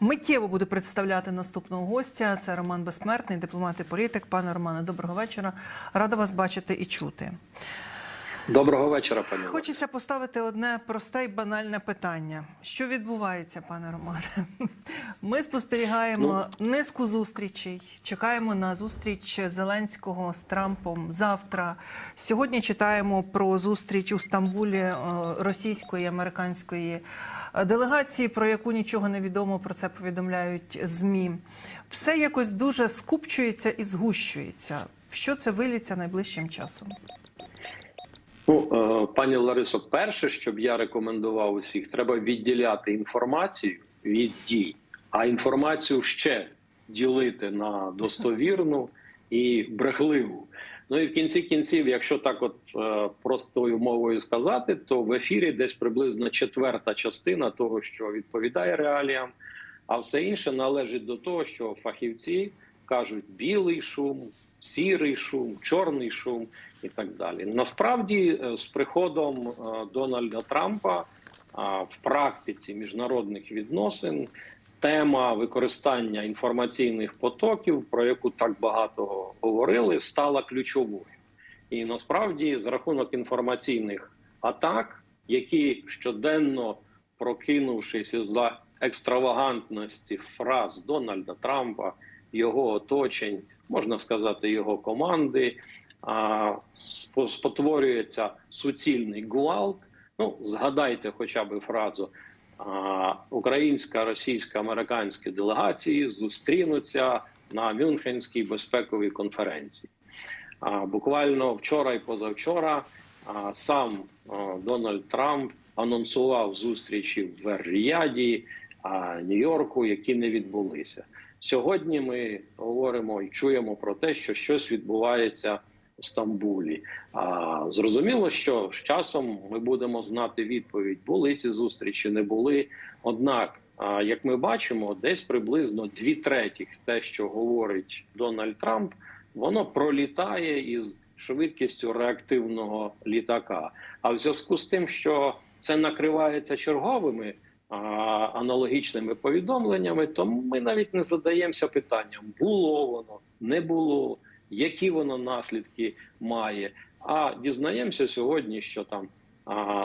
Миттєво буду представляти наступного гостя. Це Роман Безсмертний, дипломат і політик. Пане Романе, доброго вечора. Рада вас бачити і чути. Доброго вечора, пані. Олено. Хочеться поставити одне просте і банальне питання: що відбувається, пане Романе? Ми спостерігаємо низку зустрічей, чекаємо на зустріч Зеленського з Трампом завтра. Сьогодні читаємо про зустріч у Стамбулі е, російської і американської е, делегації, про яку нічого не відомо. Про це повідомляють змі. Все якось дуже скупчується і згущується. Що це виліться найближчим часом? Ну, е, пані Ларисо, перше, що б я рекомендував усіх, треба відділяти інформацію від дій, а інформацію ще ділити на достовірну і брехливу. Ну і в кінці кінців, якщо так, от е, простою мовою сказати, то в ефірі десь приблизно четверта частина того, що відповідає реаліям, а все інше належить до того, що фахівці кажуть білий шум, сірий шум, чорний шум і так далі. Насправді, е, з приходом е, Дональда Трампа в практиці міжнародних відносин тема використання інформаційних потоків, про яку так багато говорили, стала ключовою. І насправді, за рахунок інформаційних атак, які щоденно прокинувшись за екстравагантності фраз Дональда Трампа, його оточень, можна сказати, його команди, а, спо- спотворюється суцільний гвалт. Ну, згадайте хоча б фразу. Українська, російська, американські делегації зустрінуться на Мюнхенській безпековій конференції. Буквально вчора і позавчора сам Дональд Трамп анонсував зустрічі в Ріаді, Нью-Йорку, які не відбулися. Сьогодні ми говоримо і чуємо про те, що щось відбувається у Стамбулі. А зрозуміло, що з часом ми будемо знати відповідь: були ці зустрічі, не були. Однак, як ми бачимо, десь приблизно дві третіх те, що говорить Дональд Трамп, воно пролітає із швидкістю реактивного літака. А в зв'язку з тим, що це накривається черговими аналогічними повідомленнями, то ми навіть не задаємося питанням: було воно, не було, які воно наслідки має. А дізнаємося сьогодні, що там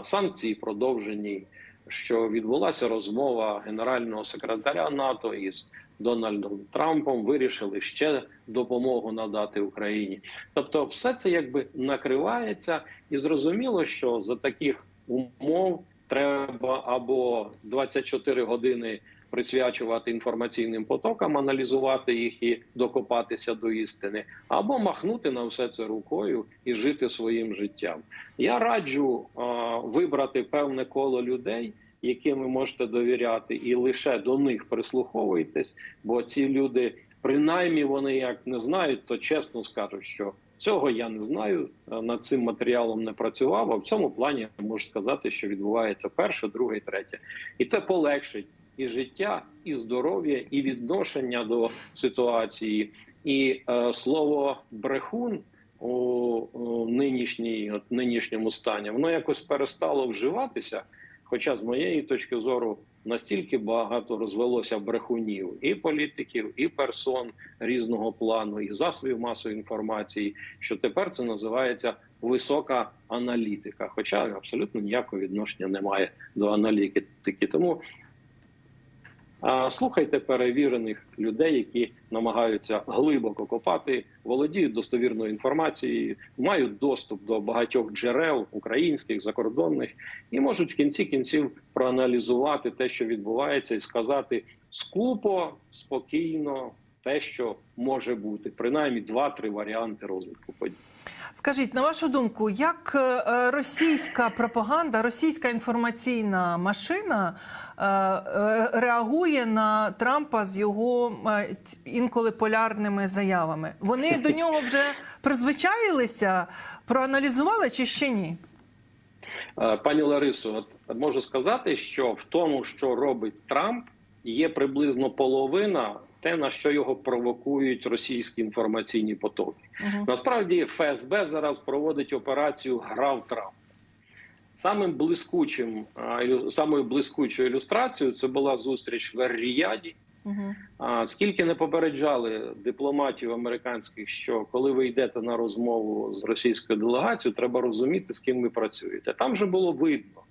санкції продовжені, що відбулася розмова генерального секретаря НАТО із Дональдом Трампом. Вирішили ще допомогу надати Україні. Тобто, все це якби накривається, і зрозуміло, що за таких умов треба або 24 години присвячувати інформаційним потокам, аналізувати їх і докопатися до істини, або махнути на все це рукою і жити своїм життям. Я раджу а, вибрати певне коло людей. Яким ви можете довіряти, і лише до них прислуховуйтесь, бо ці люди, принаймні, вони як не знають, то чесно скажуть, що цього я не знаю, е, над цим матеріалом не працював. А в цьому плані можу сказати, що відбувається перше, друге третє, і це полегшить і життя, і здоров'я, і відношення до ситуації, і е, слово брехун у, у нинішній от, нинішньому стані воно якось перестало вживатися. Хоча, з моєї точки зору, настільки багато розвелося брехунів і політиків, і персон різного плану, і засобів масової інформації, що тепер це називається висока аналітика. Хоча абсолютно ніякого відношення немає до аналітики. Тому слухайте перевірених людей, які намагаються глибоко копати, володіють достовірною інформацією, мають доступ до багатьох джерел українських, закордонних, і можуть в кінці кінців проаналізувати те, що відбувається, і сказати скупо, спокійно те, що може бути, принаймні два-три варіанти розвитку подій. Скажіть, на вашу думку, як е, російська пропаганда, російська інформаційна машина е, е, реагує на Трампа з його е, інколи полярними заявами? Вони до нього вже призвичаїлися, проаналізували чи ще ні? Е, Пані Ларисо, от можу сказати, що в тому, що робить Трамп, є приблизно половина те, на що його провокують російські інформаційні потоки. Угу. Насправді ФСБ зараз проводить операцію Грав Трамп. самим блискучим, самою блискучою ілюстрацією це була зустріч в Ер-Ріяді. Угу. Скільки не попереджали дипломатів американських, що коли ви йдете на розмову з російською делегацією, треба розуміти, з ким ви працюєте. Там же було видно,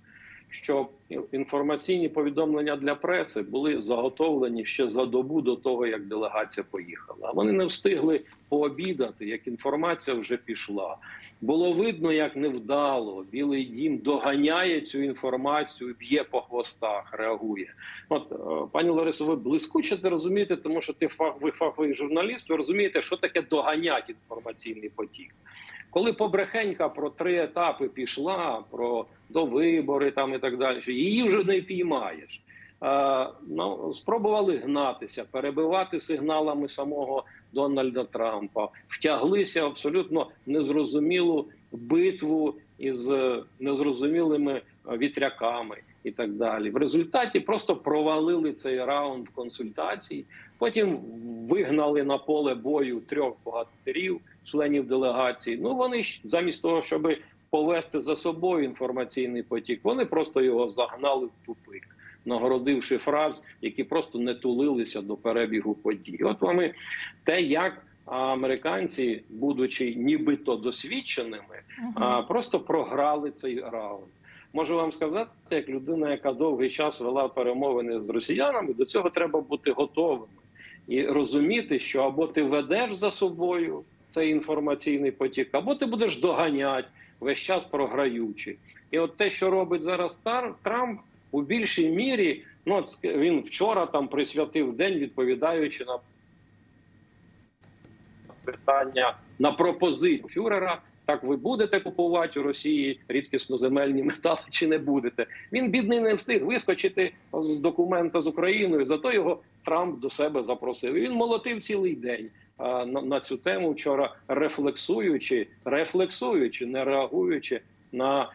що інформаційні повідомлення для преси були заготовлені ще за добу до того, як делегація поїхала. Вони не встигли пообідати, як інформація вже пішла. Було видно, як невдало Білий Дім доганяє цю інформацію, б'є по хвостах, реагує. От е, пані Ларисо, ви блискуче це розумієте, тому що ти фах, ви фаховий журналіст. Ви розумієте, що таке доганять інформаційний потік. Коли побрехенька про три етапи пішла, про довибори там і так далі, її вже не піймаєш. Е, ну, спробували гнатися, перебивати сигналами самого Дональда Трампа, втяглися в абсолютно незрозумілу битву із е, незрозумілими е, вітряками і так далі. В результаті просто провалили цей раунд консультацій. Потім вигнали на поле бою трьох богатирів, членів делегації. Ну вони замість того, щоб повести за собою інформаційний потік, вони просто його загнали в тупик, нагородивши фраз, які просто не тулилися до перебігу подій. От вам і те, як американці, будучи нібито досвідченими, а, просто програли цей раунд. Можу вам сказати, як людина, яка довгий час вела перемовини з росіянами, до цього треба бути готовими і розуміти, що або ти ведеш за собою цей інформаційний потік, або ти будеш доганяти весь час програючи. І от те, що робить зараз Трамп, у більшій мірі, ну він вчора там присвятив день, відповідаючи на питання на пропозицію фюрера. Так, ви будете купувати у Росії рідкісноземельні метали чи не будете? Він бідний не встиг вискочити з документа з Україною. Зато його Трамп до себе запросив. І він молотив цілий день на, на цю тему вчора, рефлексуючи, рефлексуючи, не реагуючи на,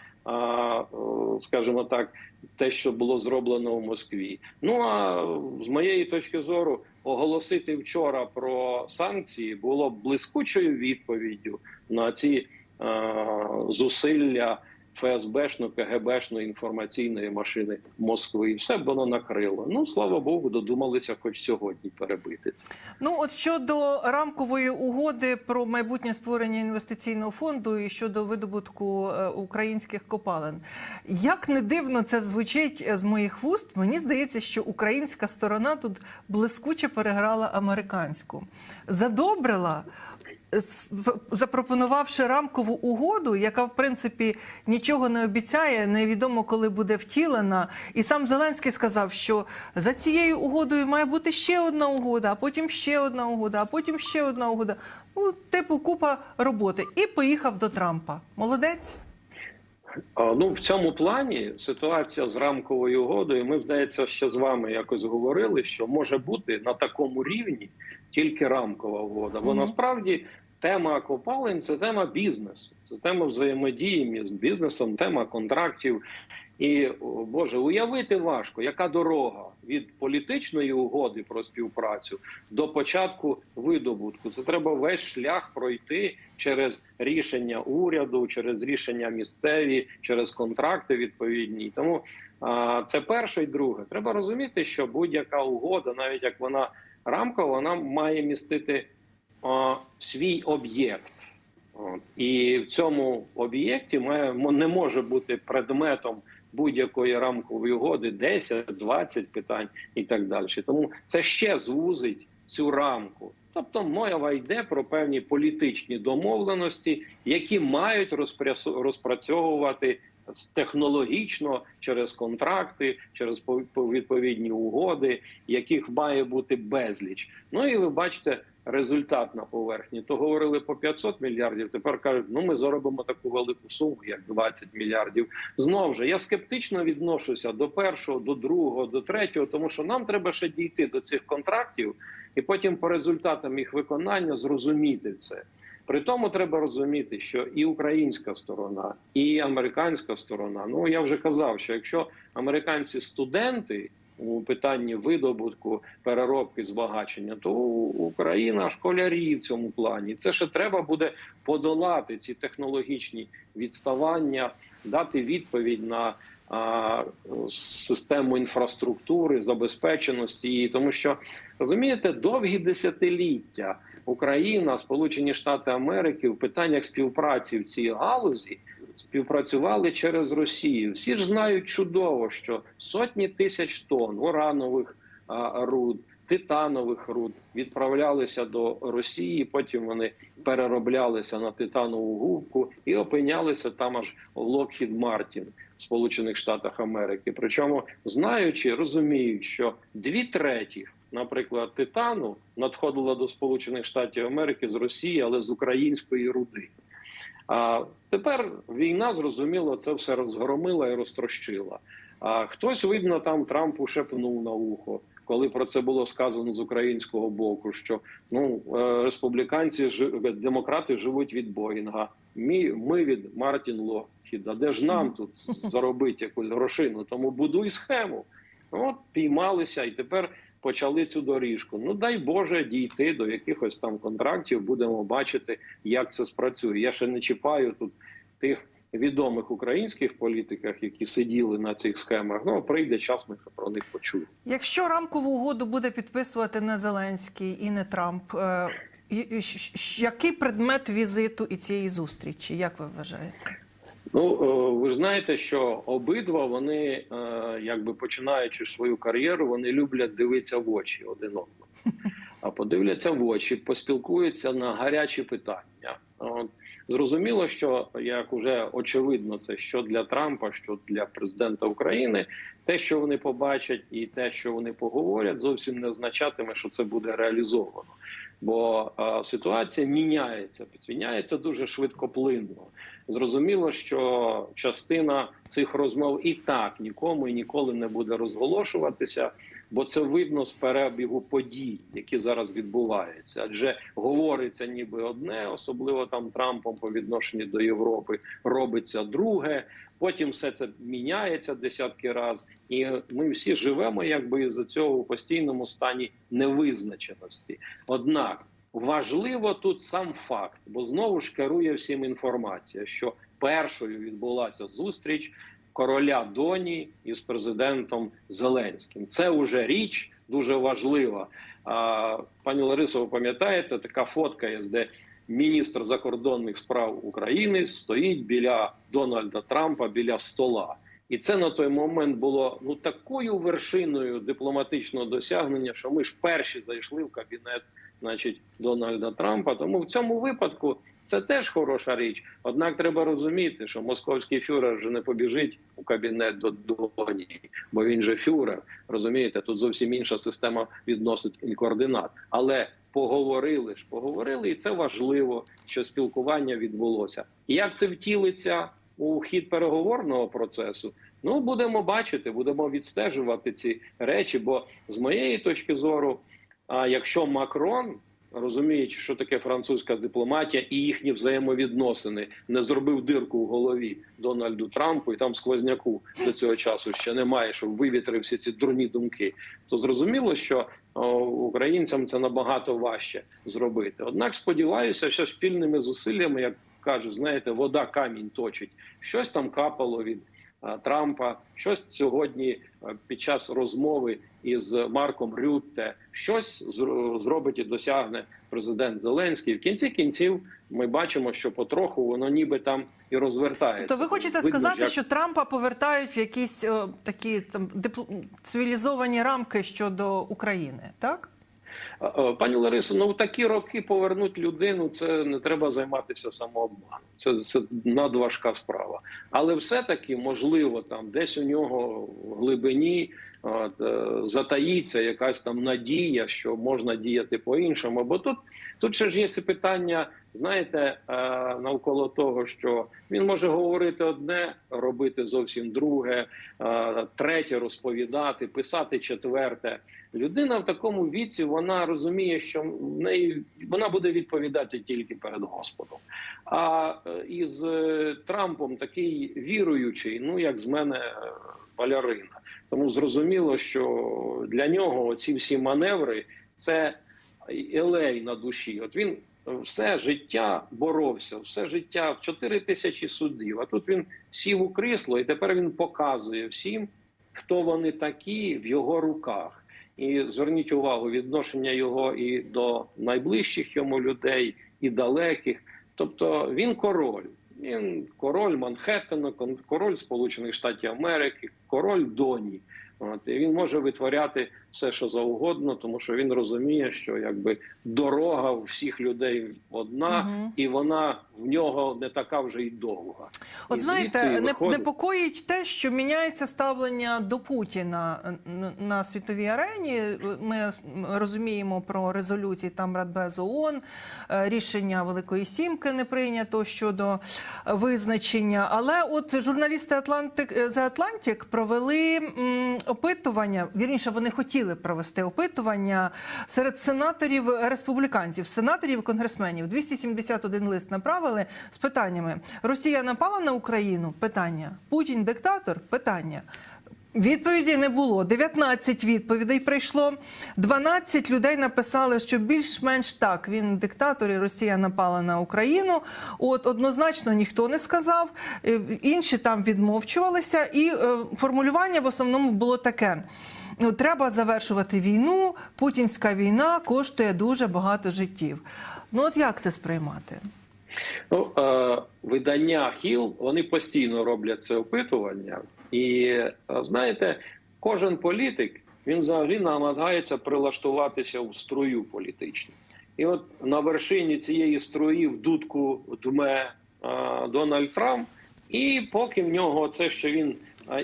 скажімо так, те, що було зроблено в Москві. Ну а з моєї точки зору, оголосити вчора про санкції було блискучою відповіддю на ці зусилля ФСБшно, КГБшно інформаційної машини Москви. І все воно накрило. Ну слава Богу, додумалися, хоч сьогодні перебити це. Ну, от щодо рамкової угоди про майбутнє створення інвестиційного фонду і щодо видобутку е, українських копалин, як не дивно це звучить з моїх вуст, мені здається, що українська сторона тут блискуче переграла американську, задобрила. Запропонувавши рамкову угоду, яка в принципі нічого не обіцяє, невідомо коли буде втілена. І сам Зеленський сказав, що за цією угодою має бути ще одна угода, а потім ще одна угода, а потім ще одна угода. Ну, типу, купа роботи. І поїхав до Трампа. Молодець. Ну в цьому плані ситуація з рамковою угодою. Ми здається, ще з вами якось говорили, що може бути на такому рівні тільки рамкова угода. Бо насправді тема копалин це тема бізнесу, це тема взаємодії між бізнесом, тема контрактів. І Боже, уявити важко, яка дорога від політичної угоди про співпрацю до початку видобутку. Це треба весь шлях пройти через рішення уряду, через рішення місцеві, через контракти відповідні. Тому а, це перше і друге. Треба розуміти, що будь-яка угода, навіть як вона рамкова, вона має містити а, свій об'єкт. І в цьому об'єкті має не може бути предметом будь-якої рамкової угоди 10, 20 питань і так далі. Тому це ще звузить цю рамку. Тобто мова йде про певні політичні домовленості, які мають розпрацьовувати технологічно через контракти, через пов- пов- відповідні угоди, яких має бути безліч. Ну і ви бачите результат на поверхні. То говорили по 500 мільярдів. Тепер кажуть, ну ми заробимо таку велику суму, як 20 мільярдів. Знову ж я скептично відношуся до першого, до другого, до третього, тому що нам треба ще дійти до цих контрактів, і потім по результатам їх виконання зрозуміти це. При тому треба розуміти, що і українська сторона, і американська сторона. Ну я вже казав, що якщо американці студенти у питанні видобутку, переробки, збагачення, то Україна школярі в цьому плані. Це ще треба буде подолати ці технологічні відставання дати відповідь на а, систему інфраструктури, забезпеченості тому що розумієте, довгі десятиліття Україна, Сполучені Штати Америки в питаннях співпраці в цій галузі співпрацювали через Росію. Всі ж знають чудово, що сотні тисяч тонн уранових руд, титанових руд відправлялися до Росії. Потім вони перероблялися на титанову губку і опинялися там аж в Локхід Мартін в Сполучених Штатах Америки. Причому знаючи, розуміють, що дві треті. Наприклад, титану надходило до Сполучених Штатів Америки з Росії, але з української руди. А тепер війна зрозуміло це все розгромила і розтрощила. А хтось, видно, там Трампу шепнув на ухо, коли про це було сказано з українського боку. Що ну е, республіканці жи- демократи живуть від Боїнга. Мі, ми від Мартін Локхіда. Де ж нам тут заробити якусь грошину? Тому будуй схему. От піймалися і тепер почали цю доріжку. Ну дай Боже дійти до якихось там контрактів. Будемо бачити, як це спрацює. Я ще не чіпаю тут тих відомих українських політиках, які сиділи на цих схемах. Ну прийде час, ми про них почуємо. Якщо рамкову угоду буде підписувати не Зеленський і не Трамп, е, який предмет візиту і цієї зустрічі? Як ви вважаєте? Ну е, ви ж знаєте, що обидва вони, е, якби починаючи свою кар'єру, вони люблять дивитися в очі один одному. А подивляться в очі, поспілкуються на гарячі питання. От зрозуміло, що як уже очевидно, це що для Трампа, що для президента України, те, що вони побачать, і те, що вони поговорять, зовсім не означатиме, що це буде реалізовано. Бо е, ситуація міняється, міняється дуже швидкоплинно. Зрозуміло, що частина цих розмов і так нікому і ніколи не буде розголошуватися, бо це видно з перебігу подій, які зараз відбуваються. Адже говориться ніби одне, особливо там Трампом по відношенню до Європи, робиться друге. Потім все це міняється десятки разів, і ми всі живемо, якби за цього у постійному стані невизначеності. Однак важливо тут сам факт, бо знову ж керує всім інформація, що першою відбулася зустріч короля Доні із президентом Зеленським. Це вже річ дуже важлива. Пані Ларисо, ви пам'ятаєте, така фотка є, де міністр закордонних справ України стоїть біля Дональда Трампа біля стола. І це на той момент було ну такою вершиною дипломатичного досягнення, що ми ж перші зайшли в кабінет, значить, Дональда Трампа. Тому в цьому випадку це теж хороша річ. Однак треба розуміти, що московський фюрер вже не побіжить у кабінет до Доні, бо він же фюрер. Розумієте, тут зовсім інша система відносин і координат. Але поговорили ж, поговорили, і це важливо, що спілкування відбулося. Як це втілиться у хід переговорного процесу? Ну будемо бачити, будемо відстежувати ці речі. Бо з моєї точки зору, а якщо Макрон розуміючи, що таке французька дипломатія і їхні взаємовідносини, не зробив дирку в голові Дональду Трампу, і там сквозняку до цього часу ще немає, щоб вивітрив всі ці дурні думки. То зрозуміло, що українцям це набагато важче зробити. Однак сподіваюся, що спільними зусиллями, як кажуть, знаєте, вода камінь точить, щось там капало від. А, Трампа щось сьогодні під час розмови із Марком Рютте щось зр- зробить і досягне президент Зеленський. В кінці кінців ми бачимо, що потроху воно ніби там і розвертається. То ви хочете Видно, сказати, як- що Трампа повертають в якісь е, такі там цивілізовані рамки щодо України, так? А, а, Пані Ларисо, ну в такі роки повернути людину. Це не треба займатися самообманом. Це це надважка справа. Але все-таки можливо там десь у нього в глибині от, е, затаїться якась там надія, що можна діяти по-іншому. Бо тут тут ще ж є питання, знаєте, е, навколо того, що він може говорити одне, робити зовсім друге, е, третє розповідати, писати четверте. Людина в такому віці вона розуміє, що в неї вона буде відповідати тільки перед Господом. А із Трампом такий віруючий, ну як з мене балярина. Тому зрозуміло, що для нього ці всі маневри це елей на душі. От він все життя боровся, все життя в 4 тисячі судів. А тут він сів у крісло, і тепер він показує всім, хто вони такі в його руках. І зверніть увагу, відношення його і до найближчих йому людей, і далеких. Тобто він король. Він король Манхеттена, король Сполучених Штатів Америки, король Доні. От, і він може витворяти все, що завгодно, тому що він розуміє, що якби дорога у всіх людей одна, Мгм. і вона в нього не така вже й довга. От І знаєте, не, виходить- непокоїть те, що міняється ставлення до Путіна на, на світовій арені. Ми розуміємо про резолюції там Радбез ООН, е, рішення Великої Сімки не прийнято щодо визначення. Але от журналісти Атлантик The Atlantic провели м, опитування. Вірніше, вони хотіли провести опитування серед сенаторів республіканців, сенаторів і конгресменів. 271 лист направили з питаннями: Росія напала на Україну? Питання. Путін диктатор? Питання. Відповіді не було. 19 відповідей прийшло. 12 людей написали, що більш-менш так він диктатор, і Росія напала на Україну. От однозначно ніхто не сказав. Е, Інші там відмовчувалися, і е, формулювання в основному було таке. Ну, треба завершувати війну. Путінська війна коштує дуже багато життів. Ну от як це сприймати? Ну, е, видання Хіл вони постійно роблять це опитування, і е, знаєте, кожен політик він взагалі намагається прилаштуватися в струю політичну. І от на вершині цієї струї в дудку дме е, Дональд Трамп, і поки в нього це, що він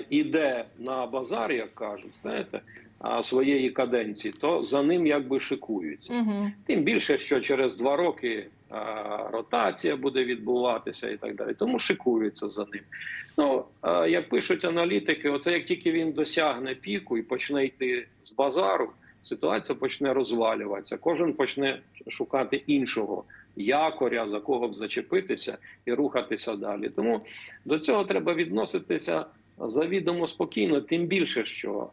іде на базар, як кажуть, знаєте, своєї каденції, то за ним якби шикуються. Угу. Тим більше, що через два роки ротація буде відбуватися і так далі. Тому шикуються за ним. Ну як пишуть аналітики, оце як тільки він досягне піку і почне йти з базару, ситуація почне розвалюватися. Кожен почне шукати іншого якоря, за кого б зачепитися і рухатися далі. Тому до цього треба відноситися завідомо спокійно, тим більше, що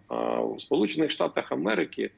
в Сполучених Штатах Америки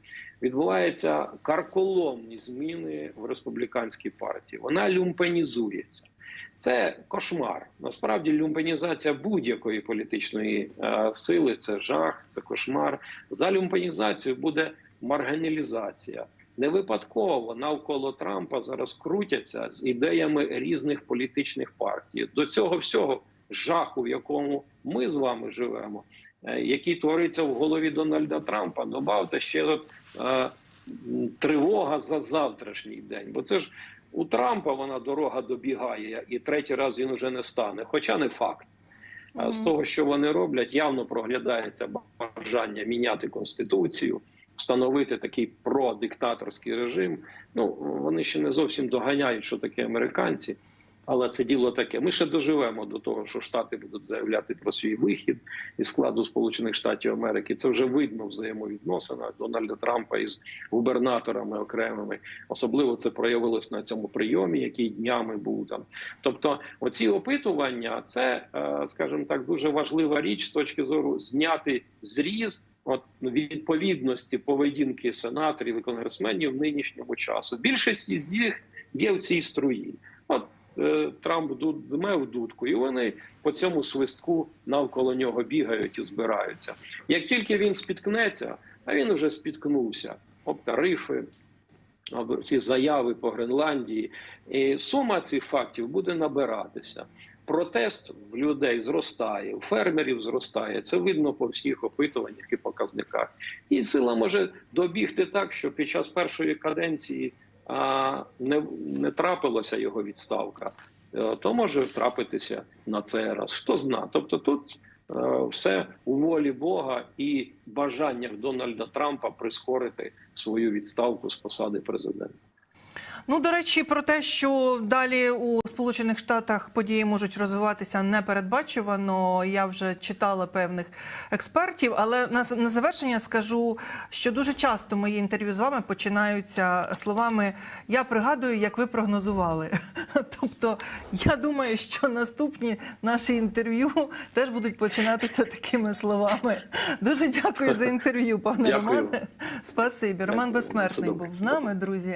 відбуваються карколомні зміни в республіканській партії. Вона люмпенізується. Це кошмар. Насправді люмпенізація будь-якої політичної сили це жах, це кошмар. За люмпенізацією буде маргіналізація. Не випадково навколо Трампа зараз крутяться з ідеями різних політичних партій. До цього всього жаху, в якому ми з вами живемо, е, який твориться в голові Дональда Трампа, добавте ще от, е, тривога за завтрашній день. Бо це ж у Трампа вона дорога добігає, і третій раз він уже не стане, хоча не факт. А З того, що вони роблять, явно проглядається бажання міняти конституцію, встановити такий продиктаторський режим. Ну вони ще не зовсім доганяють, що таке американці. Але це діло таке. Ми ще доживемо до того, що Штати будуть заявляти про свій вихід із складу Сполучених Штатів Америки. Це вже видно в взаємовідносинах Дональда Трампа із губернаторами окремими. Особливо це проявилось на цьому прийомі, який днями був там. Тобто, оці опитування, це, е, скажімо так, дуже важлива річ з точки зору зняти зріз. От відповідності поведінки сенаторів і конгресменів в нинішньому часу. Більшість з них є в цій струї. Е, Трамп дме в дудку, і вони по цьому свистку навколо нього бігають і збираються. Як тільки він спіткнеться, а він вже спіткнувся об тарифи, об ці заяви по Гренландії, і сума цих фактів буде набиратися. Протест в людей зростає, у фермерів зростає. Це видно по всіх опитуваннях і показниках. І сила може добігти так, що під час першої каденції не, не трапилася його відставка, е, то може трапитися на цей раз. Хто зна. Тобто тут е, все у волі Бога і бажаннях Дональда Трампа прискорити свою відставку з посади президента. Ну, до речі, про те, що далі у Сполучених Штатах події можуть розвиватися непередбачувано. Я вже читала певних експертів, але на, на завершення скажу, що дуже часто мої інтерв'ю з вами починаються словами Я пригадую, як ви прогнозували. Тобто, я думаю, що наступні наші інтерв'ю теж будуть починатися такими словами. Дуже дякую за інтерв'ю, пане. Романе. Спасибі. Роман Безсмертний був з нами, друзі.